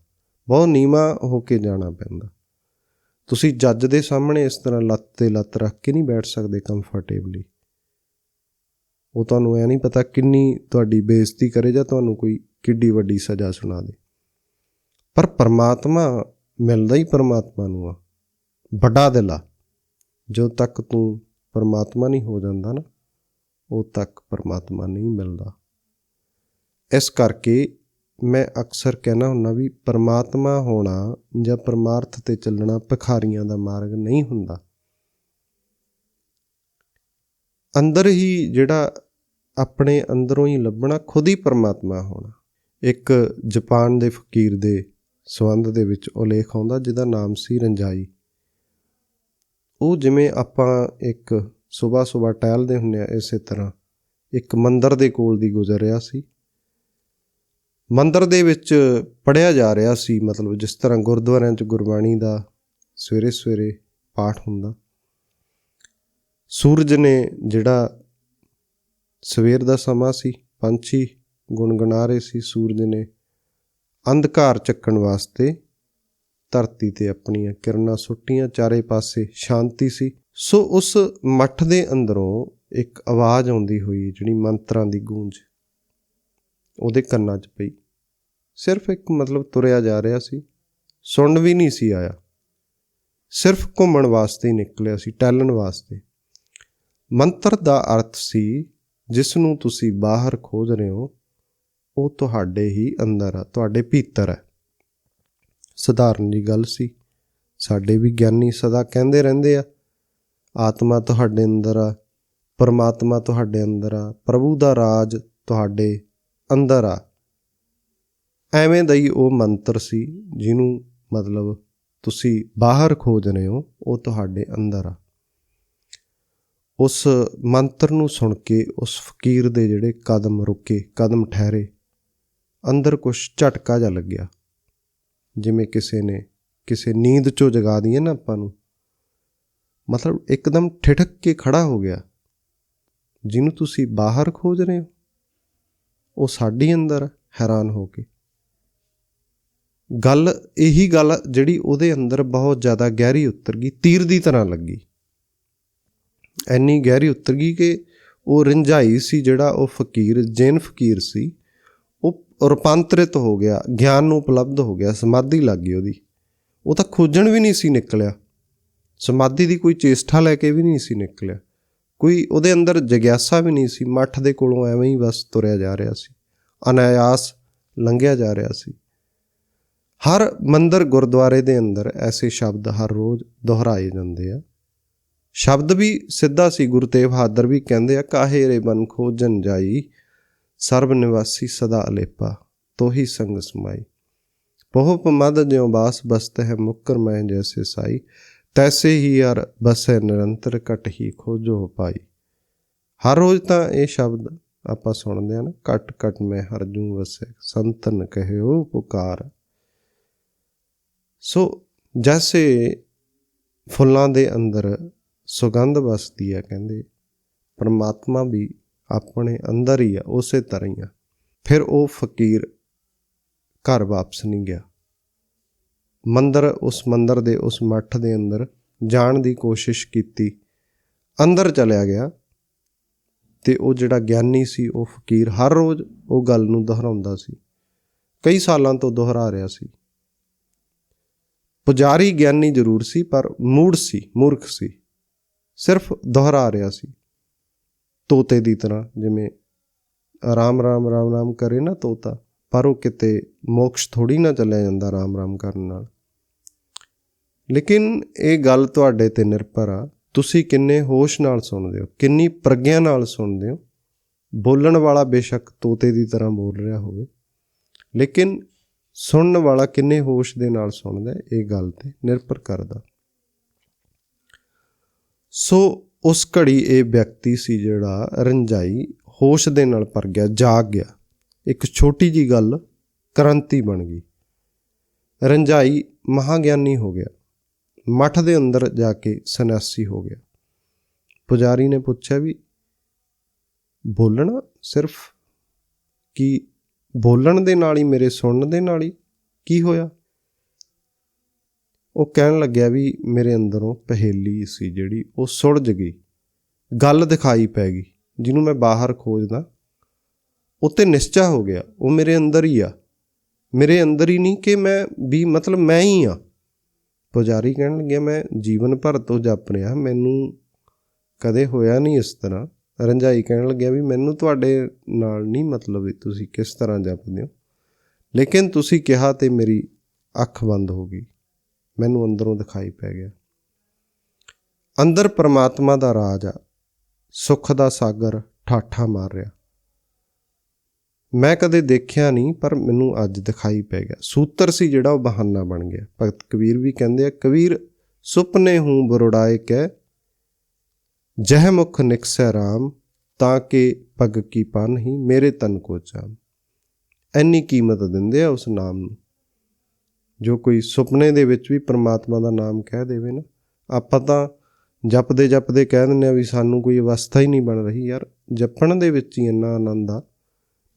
ਬਹੁਤ ਨੀਵਾ ਹੋ ਕੇ ਜਾਣਾ ਪੈਂਦਾ। ਤੁਸੀਂ ਜੱਜ ਦੇ ਸਾਹਮਣੇ ਇਸ ਤਰ੍ਹਾਂ ਲੱਤ ਤੇ ਲੱਤ ਰੱਖ ਕੇ ਨਹੀਂ ਬੈਠ ਸਕਦੇ ਕੰਫਰਟੇਬਲੀ ਉਹ ਤੁਹਾਨੂੰ ਐ ਨਹੀਂ ਪਤਾ ਕਿੰਨੀ ਤੁਹਾਡੀ ਬੇਇੱਜ਼ਤੀ ਕਰੇ ਜਾਂ ਤੁਹਾਨੂੰ ਕੋਈ ਕਿੱਡੀ ਵੱਡੀ ਸਜ਼ਾ ਸੁਣਾ ਦੇ। ਪਰ ਪਰਮਾਤਮਾ ਮਿਲਦਾ ਹੀ ਪਰਮਾਤਮਾ ਨੂੰ ਆ। ਵੱਡਾ ਦਿਲ ਆ। ਜਦੋਂ ਤੱਕ ਤੂੰ ਪਰਮਾਤਮਾ ਨਹੀਂ ਹੋ ਜਾਂਦਾ ਨਾ ਉਹ ਤੱਕ ਪਰਮਾਤਮਾ ਨਹੀਂ ਮਿਲਦਾ। ਇਸ ਕਰਕੇ ਮੈਂ ਅਕਸਰ ਕਹਿਣਾ ਹੁੰਦਾ ਵੀ ਪਰਮਾਤਮਾ ਹੋਣਾ ਜਾਂ ਪਰਮਾਰਥ ਤੇ ਚੱਲਣਾ ਭਿਖਾਰੀਆਂ ਦਾ ਮਾਰਗ ਨਹੀਂ ਹੁੰਦਾ। ਅੰਦਰ ਹੀ ਜਿਹੜਾ ਆਪਣੇ ਅੰਦਰੋਂ ਹੀ ਲੱਭਣਾ ਖੁਦ ਹੀ ਪਰਮਾਤਮਾ ਹੋਣਾ। ਇੱਕ ਜਾਪਾਨ ਦੇ ਫਕੀਰ ਦੇ ਸੰਬੰਧ ਦੇ ਵਿੱਚ ਉਲੇਖ ਆਉਂਦਾ, ਜਿਹਦਾ ਨਾਮ ਸੀ ਰੰਜਾਈ। ਉਹ ਜਿਵੇਂ ਆਪਾਂ ਇੱਕ ਸਵੇਰ ਸਵੇਰ ਟਹਿਲਦੇ ਹੁੰਨੇ ਆ ਇਸੇ ਤਰ੍ਹਾਂ ਇੱਕ ਮੰਦਰ ਦੇ ਕੋਲ ਦੀ ਗੁਜ਼ਰ ਰਿਹਾ ਸੀ। ਮੰਦਰ ਦੇ ਵਿੱਚ ਪੜਿਆ ਜਾ ਰਿਹਾ ਸੀ, ਮਤਲਬ ਜਿਸ ਤਰ੍ਹਾਂ ਗੁਰਦੁਆਰਿਆਂ 'ਚ ਗੁਰਬਾਣੀ ਦਾ ਸਵੇਰੇ ਸਵੇਰੇ ਪਾਠ ਹੁੰਦਾ। ਸੂਰਜ ਨੇ ਜਿਹੜਾ ਸਵੇਰ ਦਾ ਸਮਾਂ ਸੀ, ਪੰਛੀ ਗੁੰਗਣਾ ਰਹੇ ਸੀ ਸੂਰਜ ਨੇ। ਅੰਧਕਾਰ ਚੱਕਣ ਵਾਸਤੇ ਧਰਤੀ ਤੇ ਆਪਣੀਆਂ ਕਿਰਨਾਂ ਸੁੱਟੀਆਂ। ਚਾਰੇ ਪਾਸੇ ਸ਼ਾਂਤੀ ਸੀ। ਸੋ ਉਸ ਮੱਠ ਦੇ ਅੰਦਰੋਂ ਇੱਕ ਆਵਾਜ਼ ਆਉਂਦੀ ਹੋਈ ਜਿਹੜੀ ਮੰਤਰਾਂ ਦੀ ਗੂੰਜ ਉਹਦੇ ਕੰਨਾਂ 'ਚ ਪਈ। ਸਿਰਫ ਇੱਕ ਮਤਲਬ ਤੁਰਿਆ ਜਾ ਰਿਹਾ ਸੀ। ਸੁਣ ਵੀ ਨਹੀਂ ਸੀ ਆਇਆ। ਸਿਰਫ ਘੁੰਮਣ ਵਾਸਤੇ ਹੀ ਨਿਕਲਿਆ ਸੀ, ਟਹਿਲਣ ਵਾਸਤੇ। ਮੰਤਰ ਦਾ ਅਰਥ ਸੀ, ਜਿਸ ਨੂੰ ਤੁਸੀਂ ਬਾਹਰ ਖੋਜ ਰਹੇ ਹੋ ਉਹ ਤੁਹਾਡੇ ਹੀ ਅੰਦਰ ਆ, ਤੁਹਾਡੇ ਭੀਤਰ ਹੈ ਸਧਾਰਨ ਜੀ ਗੱਲ ਸੀ। ਸਾਡੇ ਵਿਗਿਆਨੀ ਸਦਾ ਕਹਿੰਦੇ ਰਹਿੰਦੇ ਆ। ਆਤਮਾ ਤੁਹਾਡੇ ਅੰਦਰ ਆ, ਪਰਮਾਤਮਾ ਤੁਹਾਡੇ ਅੰਦਰ ਆ, ਪ੍ਰਭੂ ਦਾ ਰਾਜ ਤੁਹਾਡੇ ਅੰਦਰ ਆ। ਐਵੇਂ ਦਾ ਹੀ ਉਹ ਮੰਤਰ ਸੀ ਜਿਹਨੂੰ ਮਤਲਬ ਤੁਸੀਂ ਬਾਹਰ ਖੋਜ ਰਹੇ ਹੋ, ਉਹ ਤੁਹਾਡੇ ਅੰਦਰ ਆ। ਉਸ ਮੰਤਰ ਨੂੰ ਸੁਣ ਕੇ, ਉਸ ਫਕੀਰ ਦੇ ਜਿਹੜੇ ਕਦਮ ਰੁਕੇ, ਕਦਮ ਠਹਿਰੇ ਅੰਦਰ ਕੁਝ ਝਟਕਾ ਜਾ ਲੱਗਿਆ। ਜਿਵੇਂ ਕਿਸੇ ਨੇ ਕਿਸੇ ਨੀਂਦ ਚੋਂ ਜਗਾ ਦਈਏ ਨਾ ਆਪਾਂ ਨੂੰ। ਮਤਲਬ ਇੱਕਦਮ ਠਿਠਕ ਕੇ ਖੜਾ ਹੋ ਗਿਆ। ਜਿਹਨੂੰ ਤੁਸੀਂ ਬਾਹਰ ਖੋਜ ਰਹੇ ਹੋ। ਉਹ ਸਾਡੀ ਅੰਦਰ ਹੈਰਾਨ ਹੋ ਕੇ। ਗੱਲ ਇਹੀ ਗੱਲ ਜਿਹੜੀ ਉਹਦੇ ਅੰਦਰ ਬਹੁਤ ਜ਼ਿਆਦਾ ਗਹਿਰੀ ਉਤਰ ਗਈ, ਤੀਰ ਦੀ ਤਰ੍ਹਾਂ ਲੱਗੀ। ਐਨੀ ਗਹਿਰੀ ਉਤਰ ਗਈ ਕਿ ਉਹ ਰੰਝਾਈ ਸੀ ਜਿਹੜਾ ਉਹ ਫਕੀਰ, ਜੈਨ ਫਕੀਰ ਸੀ। ਰੂਪਾਂਤਰਿਤ ਹੋ ਗਿਆ, ਗਿਆਨ ਨੂੰ ਉਪਲਬਧ ਹੋ ਗਿਆ, ਸਮਾਧੀ ਲੱਗ ਗਈ ਉਹਦੀ। ਉਹ ਤਾਂ ਖੋਜਣ ਵੀ ਨਹੀਂ ਸੀ ਨਿਕਲਿਆ। ਸਮਾਧੀ ਦੀ ਕੋਈ ਚੇਸ਼ਟਾ ਲੈ ਕੇ ਵੀ ਨਹੀਂ ਸੀ ਨਿਕਲਿਆ। ਕੋਈ ਉਹਦੇ ਅੰਦਰ ਜਗਿਆਸਾ ਵੀ ਨਹੀਂ ਸੀ। ਮੱਠ ਦੇ ਕੋਲੋਂ ਐਵੇਂ ਹੀ ਬਸ ਤੁਰਿਆ ਜਾ ਰਿਹਾ ਸੀ। ਅਨਾਯਾਸ ਲੰਘਿਆ ਜਾ ਰਿਹਾ ਸੀ। ਹਰ ਮੰਦਰ ਗੁਰਦੁਆਰੇ ਦੇ ਅੰਦਰ ਐਸੇ ਸ਼ਬਦ ਹਰ ਰੋਜ਼ ਦੁਹਰਾਏ ਜਾਂਦੇ ਆ। ਸ਼ਬਦ ਵੀ ਸਿੱਧਾ ਸੀ। ਗੁਰੂ ਤੇਗ ਬਹਾਦਰ ਵੀ ਕਹਿੰਦੇ ਆ, ਕਾਹੇ ਰੇ ਬਨ ਖੋਜਨ ਜਾਈ ਸਰਬ ਨਿਵਾਸੀ ਸਦਾ ਅਲੇਪਾ, ਤੋਹੀ ਸੰਗ ਸਮਾਈ। ਬਹੁ ਪਮਦ ਜਿਉ ਬਾਸ ਬਸਤ ਹੈ ਮੁਕਰ ਮੈਂ ਜੈਸੇ ਸਾਈ। ਤੈਸੇ ਹੀ ਯਾਰ ਬਸੈ ਨਿਰੰਤਰ ਕਟ ਹੀ ਖੋਜੋ ਪਾਈ। ਹਰ ਰੋਜ਼ ਤਾਂ ਇਹ ਸ਼ਬਦ ਆਪਾਂ ਸੁਣਦੇ ਆ ਨਾ ਕਟ ਕਟ ਮੈਂ ਹਰ ਵਸੈ, ਸੰਤਨ ਕਹਿਓ ਪੁਕਾਰ। ਸੋ ਜੈਸੇ ਫੁੱਲਾਂ ਦੇ ਅੰਦਰ ਸੁਗੰਧ ਵਸਦੀ ਹੈ ਕਹਿੰਦੇ, ਪਰਮਾਤਮਾ ਵੀ ਆਪਣੇ ਅੰਦਰ ਹੀ ਆ, ਉਸੇ ਤਰ੍ਹਾਂ ਹੀ ਆ। ਫਿਰ ਉਹ ਫਕੀਰ ਘਰ ਵਾਪਸ ਨਹੀਂ ਗਿਆ। ਮੰਦਰ, ਉਸ ਮੰਦਰ ਦੇ ਉਸ ਮੱਠ ਦੇ ਅੰਦਰ ਜਾਣ ਦੀ ਕੋਸ਼ਿਸ਼ ਕੀਤੀ। ਅੰਦਰ ਚਲਿਆ ਗਿਆ ਤੇ ਉਹ ਜਿਹੜਾ ਗਿਆਨੀ ਸੀ, ਉਹ ਫਕੀਰ ਹਰ ਰੋਜ਼ ਉਹ ਗੱਲ ਨੂੰ ਦੁਹਰਾਉਂਦਾ ਸੀ। ਕਈ ਸਾਲਾਂ ਤੋਂ ਦੁਹਰਾ ਰਿਹਾ ਸੀ। ਪੁਜਾਰੀ ਗਿਆਨੀ ਜ਼ਰੂਰ ਸੀ, ਪਰ ਮੂੜ ਸੀ, ਮੂਰਖ ਸੀ। ਸਿਰਫ ਦੁਹਰਾ ਰਿਹਾ ਸੀ। ਤੋਤੇ ਦੀ ਤਰ੍ਹਾਂ, ਜਿਵੇਂ ਰਾਮ ਰਾਮ ਰਾਮ ਰਾਮ ਕਰੇ ਨਾ ਤੋਤਾ, ਪਰ ਉਹ ਕਿਤੇ ਮੋਕਸ਼ ਥੋੜੀ ਨਾ ਚੱਲਿਆ ਜਾਂਦਾ ਰਾਮ ਰਾਮ ਕਰਨ ਨਾਲ। ਲੇਕਿਨ ਇਹ ਗੱਲ ਤੁਹਾਡੇ ਤੇ ਨਿਰਭਰ ਆ। ਤੁਸੀਂ ਕਿੰਨੇ ਹੋਸ਼ ਨਾਲ ਸੁਣਦੇ ਹੋ, ਕਿੰਨੀ ਪ੍ਰਗਿਆ ਨਾਲ ਸੁਣਦੇ ਹੋ। ਬੋਲਣ ਵਾਲਾ ਬੇਸ਼ੱਕ ਤੋਤੇ ਦੀ ਤਰ੍ਹਾਂ ਬੋਲ ਰਿਹਾ ਹੋਵੇ। ਲੇਕਿਨ ਸੁਣਨ ਵਾਲਾ ਕਿੰਨੇ ਹੋਸ਼ ਦੇ ਨਾਲ ਸੁਣਦਾ, ਇਹ ਗੱਲ ਤੇ ਨਿਰਭਰ ਕਰਦਾ। ਸੋ ਉਸ ਘੜੀ ਇਹ ਵਿਅਕਤੀ ਸੀ ਜਿਹੜਾ ਰੰਜਾਈ ਹੋਸ਼ ਦੇ ਨਾਲ ਭਰ ਗਿਆ, ਜਾਗ ਗਿਆ। ਇੱਕ ਛੋਟੀ ਜੀ ਗੱਲ ਕ੍ਰਾਂਤੀ ਬਣ ਗਈ। ਰੰਜਾਈ ਮਹਾਗਿਆਨੀ ਹੋ ਗਿਆ। ਮੱਠ ਦੇ ਅੰਦਰ ਜਾ ਕੇ ਸੰਨਿਆਸੀ ਹੋ ਗਿਆ। ਪੁਜਾਰੀ ਨੇ ਪੁੱਛਿਆ ਵੀ, ਬੋਲਣਾ ਸਿਰਫ ਕੀ ਬੋਲਣ ਦੇ ਨਾਲ ਹੀ, ਮੇਰੇ ਸੁਣਨ ਦੇ ਨਾਲ ਹੀ ਕੀ ਹੋਇਆ? ਉਹ ਕਹਿਣ ਲੱਗਿਆ ਵੀ ਮੇਰੇ ਅੰਦਰੋਂ ਪਹੇਲੀ ਸੀ ਜਿਹੜੀ ਉਹ ਸੁਲਝ ਗਈ, ਗੱਲ ਦਿਖਾਈ ਪੈ ਗਈ, ਜਿਹਨੂੰ ਮੈਂ ਬਾਹਰ ਖੋਜਦਾ। ਉੱਤੇ ਨਿਸ਼ਚਾ ਹੋ ਗਿਆ, ਉਹ ਮੇਰੇ ਅੰਦਰ ਹੀ ਆ। ਮੇਰੇ ਅੰਦਰ ਹੀ ਨਹੀਂ ਕਿ ਮੈਂ ਵੀ ਮਤਲਬ ਮੈਂ ਹੀ ਆ। ਪੁਜਾਰੀ ਕਹਿਣ ਲੱਗਿਆ, ਮੈਂ ਜੀਵਨ ਭਰ ਤੋਂ ਜਪ ਰਿਹਾ, ਮੈਨੂੰ ਕਦੇ ਹੋਇਆ ਨਹੀਂ ਇਸ ਤਰ੍ਹਾਂ। ਰੰਜਾਈ ਕਹਿਣ ਲੱਗਿਆ ਵੀ ਮੈਨੂੰ ਤੁਹਾਡੇ ਨਾਲ ਨਹੀਂ ਮਤਲਬ ਤੁਸੀਂ ਕਿਸ ਤਰ੍ਹਾਂ ਜਪਦੇ ਹੋ। ਲੇਕਿਨ ਤੁਸੀਂ ਕਿਹਾ ਤੇ ਮੇਰੀ ਅੱਖ ਬੰਦ ਹੋ ਗਈ। ਮੈਨੂੰ ਅੰਦਰੋਂ ਦਿਖਾਈ ਪੈ ਗਿਆ। ਅੰਦਰ ਪਰਮਾਤਮਾ ਦਾ ਰਾਜ ਆ। ਸੁੱਖ ਦਾ ਸਾਗਰ ਠਾਠਾ ਮਾਰ ਰਿਹਾ। ਮੈਂ ਕਦੇ ਦੇਖਿਆ ਨਹੀਂ, ਪਰ ਮੈਨੂੰ ਅੱਜ ਦਿਖਾਈ ਪੈ ਗਿਆ। ਸੂਤਰ ਸੀ ਜਿਹੜਾ ਉਹ ਬਹਾਨਾ ਬਣ ਗਿਆ। ਭਗਤ ਕਬੀਰ ਵੀ ਕਹਿੰਦੇ ਆ, ਕਬੀਰ, ਸੁਪਨੇ ਹੂੰ ਬਰੋੜਾਏ ਕੈ ਜਹ ਮੁਖ ਨਿਕਸੈ ਰਾਮ, ਤਾਂ ਕਿ ਪਗ ਕੀ ਪਨ ਹੀ ਮੇਰੇ ਤਨ ਕੋ ਚਾਮ। ਐਨੀ ਕੀਮਤ ਦਿੰਦੇ ਆ ਉਸ ਨਾਮ ਨੂੰ। ਜੋ ਕੋਈ ਸੁਪਨੇ ਦੇ ਵਿੱਚ ਵੀ ਪਰਮਾਤਮਾ ਦਾ ਨਾਮ ਕਹਿ ਦੇਵੇ ਨਾ, ਆਪਾਂ ਤਾਂ ਜਪਦੇ ਜਪਦੇ ਕਹਿ ਦਿੰਦੇ ਆ ਵੀ ਸਾਨੂੰ ਕੋਈ ਅਵਸਥਾ ਹੀ ਨਹੀਂ ਬਣ ਰਹੀ ਯਾਰ। ਜਪਣ ਦੇ ਵਿੱਚ ਹੀ ਇੰਨਾ ਆਨੰਦ ਆ,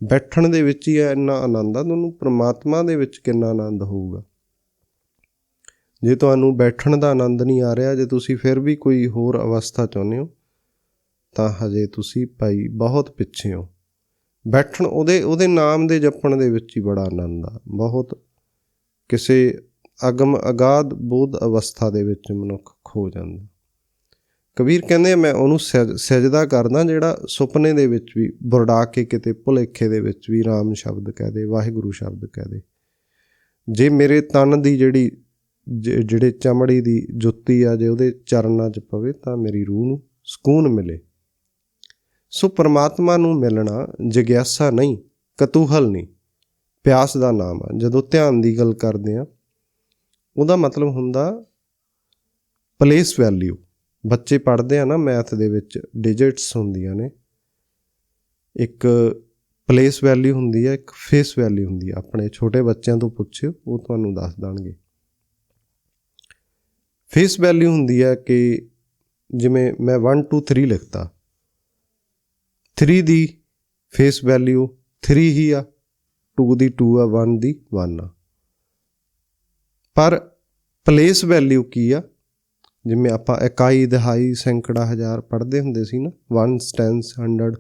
ਬੈਠਣ ਦੇ ਵਿੱਚ ਹੀ ਇੰਨਾ ਆਨੰਦ ਆ, ਤੁਹਾਨੂੰ ਪਰਮਾਤਮਾ ਦੇ ਵਿੱਚ ਕਿੰਨਾ ਆਨੰਦ ਹੋਊਗਾ। ਜੇ ਤੁਹਾਨੂੰ ਬੈਠਣ ਦਾ ਆਨੰਦ ਨਹੀਂ ਆ ਰਿਹਾ, ਜੇ ਤੁਸੀਂ ਫਿਰ ਵੀ ਕੋਈ ਹੋਰ ਅਵਸਥਾ ਚਾਹੁੰਦੇ ਹੋ, ਤਾਂ ਹਜੇ ਤੁਸੀਂ ਭਾਈ ਬਹੁਤ ਪਿੱਛੇ ਹੋ। ਬੈਠਣ, ਉਹਦੇ ਉਹਦੇ ਨਾਮ ਦੇ ਜਪਣ ਦੇ ਵਿੱਚ ਹੀ ਬੜਾ ਆਨੰਦ ਆ, ਬਹੁਤ ਕਿਸੇ ਅਗਮ ਅਗਾਧ ਬੋਧ ਅਵਸਥਾ ਦੇ ਵਿੱਚ ਮਨੁੱਖ ਖੋ ਜਾਂਦਾ। ਕਬੀਰ ਕਹਿੰਦੇ ਮੈਂ ਉਹਨੂੰ ਸਜ- ਸਜਦਾ ਕਰਦਾ ਜਿਹੜਾ ਸੁਪਨੇ ਦੇ ਵਿੱਚ ਵੀ, ਬਰਡਾ ਕੇ ਕਿਤੇ ਭੁਲੇਖੇ ਦੇ ਵਿੱਚ ਵੀ ਰਾਮ ਸ਼ਬਦ ਕਹਿ ਦੇ, ਵਾਹਿਗੁਰੂ ਸ਼ਬਦ ਕਹਿ ਦੇ। ਜੇ ਮੇਰੇ ਤਨ ਦੀ ਜਿਹੜੀ, ਜ- ਜਿਹੜੇ ਚਮੜੀ ਦੀ ਜੁੱਤੀ ਆ, ਜੇ ਉਹਦੇ ਚਰਨਾਂ 'ਚ ਪਵੇ ਤਾਂ ਮੇਰੀ ਰੂਹ ਨੂੰ ਸਕੂਨ ਮਿਲੇ। ਸੋ ਪਰਮਾਤਮਾ ਨੂੰ ਮਿਲਣਾ ਜਗਿਆਸਾ ਨਹੀਂ, ਕਤੂਹਲ ਨਹੀਂ। ਪਿਆਸ ਦਾ ਨਾਮ ਆ। ਜਦੋਂ ਧਿਆਨ ਦੀ ਗੱਲ ਕਰਦੇ ਆ, ਉਹਦਾ ਮਤਲਬ ਹੁੰਦਾ ਪਲੇਸ ਵੈਲਿਊ ਬੱਚੇ ਪੜ੍ਹਦੇ ਆ ਨਾ ਮੈਥ ਦੇ ਵਿੱਚ ਡਿਜਿਟਸ ਹੁੰਦੀਆਂ ਨੇ। ਇੱਕ ਪਲੇਸ ਵੈਲਿਊ ਹੁੰਦੀ ਹੈ ਇੱਕ ਫੇਸ ਵੈਲਿਊ ਹੁੰਦੀ ਹੈ ਆਪਣੇ ਛੋਟੇ ਬੱਚਿਆਂ ਤੋਂ ਪੁੱਛਿਓ ਉਹ ਤੁਹਾਨੂੰ ਦੱਸ ਦੇਣਗੇ। ਫੇਸ ਵੈਲਿਊ ਹੁੰਦੀ ਹੈ ਕਿ ਜਿਵੇਂ ਮੈਂ 1 2 3 ਲਿਖਤਾ। 3 ਦੀ ਫੇਸ ਵੈਲਿਊ 3 ਹੀ ਆ। 2 ਦੀ 2 ਆ 1 ਦੀ 1 ਆ। ਪਰ ਪਲੇਸ ਵੈਲਿਊ ਕੀ ਆ? ਜਿਵੇਂ ਆਪਾਂ ਇਕਾਈ, ਦਹਾਈ, ਸੈਂਕੜਾ, ਹਜ਼ਾਰ ਪੜ੍ਹਦੇ ਹੁੰਦੇ ਸੀ ਨਾ 1 ਟੈਂਸ 100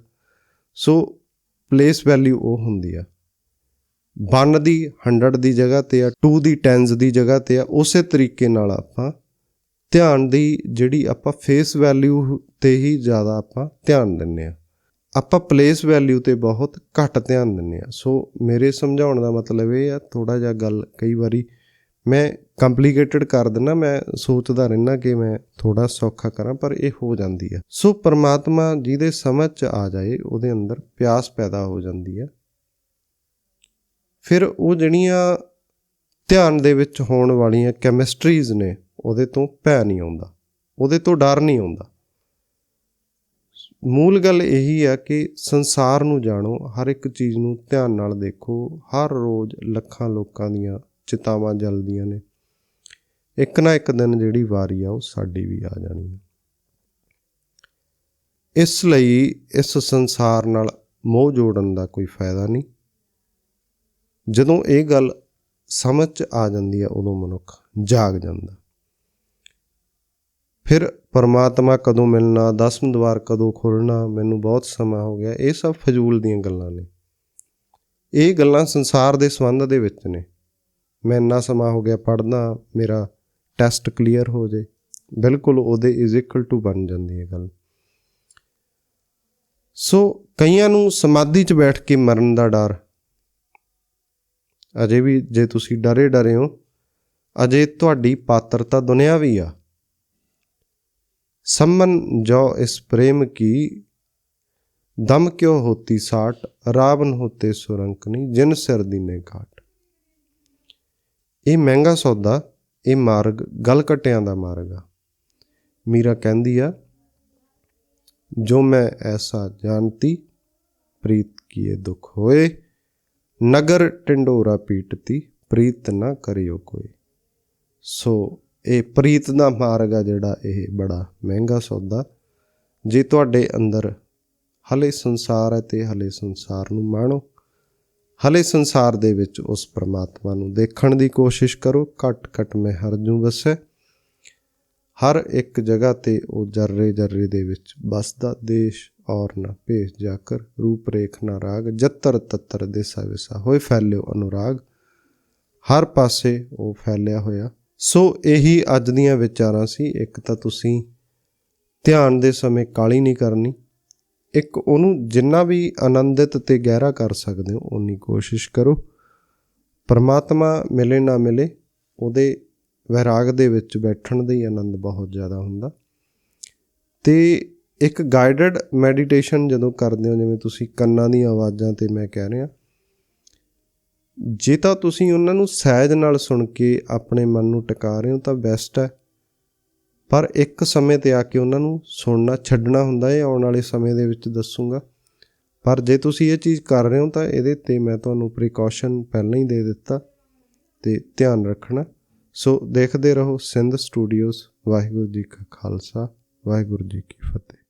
ਸੋ ਪਲੇਸ ਵੈਲਿਊ ਉਹ ਹੁੰਦੀ ਆ। 1 ਦੀ 100 ਦੀ ਜਗ੍ਹਾ ਤੇ ਆ 2 ਦੀ ਟੈਂਸ ਦੀ ਜਗ੍ਹਾ ਤੇ ਆ, ਉਸੇ ਤਰੀਕੇ ਨਾਲ ਆਪਾਂ ਧਿਆਨ ਦੀ ਜਿਹੜੀ ਆਪਾਂ ਫੇਸ ਵੈਲਿਊ ਤੇ ਹੀ ਜ਼ਿਆਦਾ ਆਪਾਂ ਧਿਆਨ ਦਿੰਨੇ ਆ। ਆਪਾਂ ਪਲੇਸ ਵੈਲਿਊ ਤੇ ਬਹੁਤ ਘੱਟ ਧਿਆਨ ਦਿੰਨੇ ਆ ਸੋ ਮੇਰੇ ਸਮਝਾਉਣ ਦਾ ਮਤਲਬ ਇਹ ਆ ਥੋੜਾ ਜਿਹਾ ਗੱਲ ਕਈ ਵਾਰੀ ਮੈਂ ਕੰਪਲਿਕੇਟਡ ਕਰ ਦਿੰਦਾ, ਮੈਂ ਸੋਚਦਾ ਰਹਿਣਾ ਕਿ ਮੈਂ ਥੋੜਾ ਸੌਖਾ ਕਰਾਂ, ਪਰ ਇਹ ਹੋ ਜਾਂਦੀ ਹੈ ਸੋ ਪਰਮਾਤਮਾ ਜਿਹਦੇ ਸਮਝ ਚ ਆ ਜਾਏ, ਉਹਦੇ ਅੰਦਰ ਪਿਆਸ ਪੈਦਾ ਹੋ ਜਾਂਦੀ ਹੈ ਫਿਰ ਉਹ ਜਿਹੜੀਆਂ ਧਿਆਨ ਦੇ ਵਿੱਚ ਹੋਣ ਵਾਲੀਆਂ ਕੈਮਿਸਟਰੀਜ਼ ਨੇ, ਉਹਦੇ ਤੋਂ ਭੈ ਨਹੀਂ ਆਉਂਦਾ। ਉਹਦੇ ਤੋਂ ਡਰ ਨਹੀਂ ਆਉਂਦਾ। ਮੂਲ ਗੱਲ ਇਹੀ ਆ ਕਿ ਸੰਸਾਰ ਨੂੰ ਜਾਣੋ, ਹਰ ਇੱਕ ਚੀਜ਼ ਨੂੰ ਧਿਆਨ ਨਾਲ ਦੇਖੋ, ਹਰ ਰੋਜ਼ ਲੱਖਾਂ ਲੋਕਾਂ ਦੀਆਂ ਚਿਤਾਵਾਂ ਜਲਦੀਆਂ ਨੇ। ਇੱਕ ਨਾ ਇੱਕ ਦਿਨ ਜਿਹੜੀ ਵਾਰੀ ਆ, ਉਹ ਸਾਡੀ ਵੀ ਆ ਜਾਣੀ ਹੈ ਇਸ ਲਈ ਇਸ ਸੰਸਾਰ ਨਾਲ ਮੋਹ ਜੋੜਨ ਦਾ ਕੋਈ ਫਾਇਦਾ ਨਹੀਂ। ਜਦੋਂ ਇਹ ਗੱਲ ਸਮਝ 'ਚ ਆ ਜਾਂਦੀ ਹੈ ਉਦੋਂ ਮਨੁੱਖ ਜਾਗ ਜਾਂਦਾ। ਫਿਰ ਪਰਮਾਤਮਾ ਕਦੋਂ ਮਿਲਣਾ, ਦਸਮ ਦਵਾਰ ਕਦੋਂ ਖੁੱਲਣਾ ਮੈਨੂੰ ਬਹੁਤ ਸਮਾਂ ਹੋ ਗਿਆ। ਇਹ ਸਭ ਫਜ਼ੂਲ ਦੀਆਂ ਗੱਲਾਂ ਨੇ। ਇਹ ਗੱਲਾਂ ਸੰਸਾਰ ਦੇ ਸੰਬੰਧ ਦੇ ਵਿੱਚ ਨੇ। ਮੈਂ ਇੰਨਾ ਸਮਾਂ ਹੋ ਗਿਆ ਪੜ੍ਹਦਾ ਮੇਰਾ ਟੈਸਟ ਕਲੀਅਰ ਹੋ ਜੇ। ਬਿਲਕੁਲ ਉਹਦੇ ਇਜ਼ ਇਕੁਅਲ ਟੂ ਬਣ ਜਾਂਦੀ ਹੈ ਗੱਲ। ਸੋ ਕਈਆਂ ਨੂੰ ਸਮਾਧੀ 'ਚ ਬੈਠ ਕੇ ਮਰਨ ਦਾ ਡਰ। ਅਜੇ ਵੀ ਜੇ ਤੁਸੀਂ ਡਰੇ ਡਰੇ ਹੋ, ਅਜੇ ਤੁਹਾਡੀ ਪਾਤਰਤਾ ਦੁਨਿਆਵੀ ਆ। ਸੰਮਨ ਜੋ ਇਸ ਪ੍ਰੇਮ ਕੀ, ਦਮ ਕਿਉ ਹੋਤੀ ਸਾਟ, ਰਾਵਣ ਹੋਤੇ ਸੁਰੰਕਨੀ ਜਿਨ ਸਿਰ ਦੀਨੇ ਘਾਟ। ਇਹ ਮਹਿੰਗਾ ਸੌਦਾ, ਇਹ ਮਾਰਗ, ਗਲ ਕਟਿਆਂ ਦਾ ਮਾਰਗ ਆ। ਮੀਰਾ ਕਹਿੰਦੀ ਆ, ਜੋ ਮੈਂ ਐਸਾ ਜਾਣਤੀ, ਪ੍ਰੀਤ ਕੀਏ ਦੁਖ ਹੋਏ। ਨਗਰ ਟਿੰਡੋਰਾ ਪੀਟਤੀ, ਪ੍ਰੀਤ ਨਾ ਕਰਿਓ ਕੋਈ। ਸੋ ਇਹ ਪ੍ਰੀਤ ਦਾ ਮਾਰਗ ਆ ਜਿਹੜਾ ਇਹ ਬੜਾ ਮਹਿੰਗਾ ਸੌਦਾ। ਜੇ ਤੁਹਾਡੇ ਅੰਦਰ ਹਲੇ ਸੰਸਾਰ ਹੈ ਤੇ ਹਲੇ ਸੰਸਾਰ ਨੂੰ ਮਾਣੋ। ਹਲੇ ਸੰਸਾਰ ਦੇ ਵਿੱਚ ਉਸ ਪ੍ਰਮਾਤਮਾ ਨੂੰ ਦੇਖਣ ਦੀ ਕੋਸ਼ਿਸ਼ ਕਰੋ। ਘਟ ਘਟ ਮੈਂ ਹਰ ਜੂ ਵਸੈ ਹਰ ਇੱਕ ਜਗ੍ਹਾ ਤੇ ਉਹ ਜਰਰੇ ਜਰਰੇ ਦੇ ਵਿੱਚ ਬਸਦਾ ਦੇਸ਼ ਔਰ ਨਾ ਭੇਸ ਜਾਕਰ ਰੂਪ ਰੇਖ ਨਾ ਰਾਗ, ਜਤਰ ਤਤਰ ਦੇਸਾ ਵਿਸਾ ਹੋਏ ਫੈਲਿਓ ਅਨੁਰਾਗ। ਹਰ ਪਾਸੇ ਉਹ ਫੈਲਿਆ ਹੋਇਆ। ਸੋ ਇਹੀ ਅੱਜ ਦੀਆਂ ਵਿਚਾਰਾਂ ਸੀ। ਇੱਕ ਤਾਂ ਤੁਸੀਂ ਧਿਆਨ ਦੇ ਸਮੇਂ ਕਾਲੀ ਨਹੀਂ ਕਰਨੀ। ਇੱਕ ਉਹਨੂੰ ਜਿੰਨਾ ਵੀ ਆਨੰਦਿਤ ਤੇ ਗਹਿਰਾ ਕਰ ਸਕਦੇ ਹੋ ਉਨੀ ਕੋਸ਼ਿਸ਼ ਕਰੋ। ਪਰਮਾਤਮਾ ਮਿਲੇ ਨਾ ਮਿਲੇ, ਉਹਦੇ ਵਿਰਾਗ ਦੇ ਵਿੱਚ ਬੈਠਣ ਦਾ ਹੀ ਆਨੰਦ ਬਹੁਤ ਜ਼ਿਆਦਾ ਹੁੰਦਾ। ਤੇ ਇੱਕ ਗਾਈਡਡ ਮੈਡੀਟੇਸ਼ਨ ਜਦੋਂ ਕਰਦੇ ਹੋ, ਜਿਵੇਂ ਤੁਸੀਂ ਕੰਨਾਂ ਦੀਆਂ ਆਵਾਜ਼ਾਂ ਤੇ ਮੈਂ ਕਹਿ ਰਿਹਾ ਜੇ ਤਾਂ ਤੁਸੀਂ ਉਹਨਾਂ ਨੂੰ ਸਹਿਜ ਨਾਲ ਸੁਣ ਕੇ ਆਪਣੇ ਮਨ ਨੂੰ ਟਿਕਾ ਰਹੇ ਹੋ ਤਾਂ ਬੈਸਟ ਹੈ। ਪਰ ਇੱਕ ਸਮੇਂ ਤੇ ਆ ਕੇ ਉਹਨਾਂ ਨੂੰ ਸੁਣਨਾ, ਛੱਡਣਾ ਹੁੰਦਾ ਹੈ ਆਉਣ ਵਾਲੇ ਸਮੇਂ ਦੇ ਵਿੱਚ ਦੱਸੂਗਾ। ਪਰ ਜੇ ਤੁਸੀਂ ਇਹ ਚੀਜ਼ ਕਰ ਰਹੇ ਹੋ ਤਾਂ ਇਹਦੇ ਤੇ ਮੈਂ ਤੁਹਾਨੂੰ ਪ੍ਰੀਕਾਸ਼ਨ ਪਹਿਲਾਂ ਹੀ ਦੇ ਦਿੱਤਾ ਤੇ ਧਿਆਨ ਰੱਖਣਾ। ਸੋ ਦੇਖਦੇ ਰਹੋ, ਸਿੰਧ ਸਟੂਡੀਓਜ਼, ਵਾਹਿਗੁਰੂ ਜੀ ਕਾ ਖਾਲਸਾ, ਵਾਹਿਗੁਰੂ ਜੀ ਕੀ ਫਤਿਹ।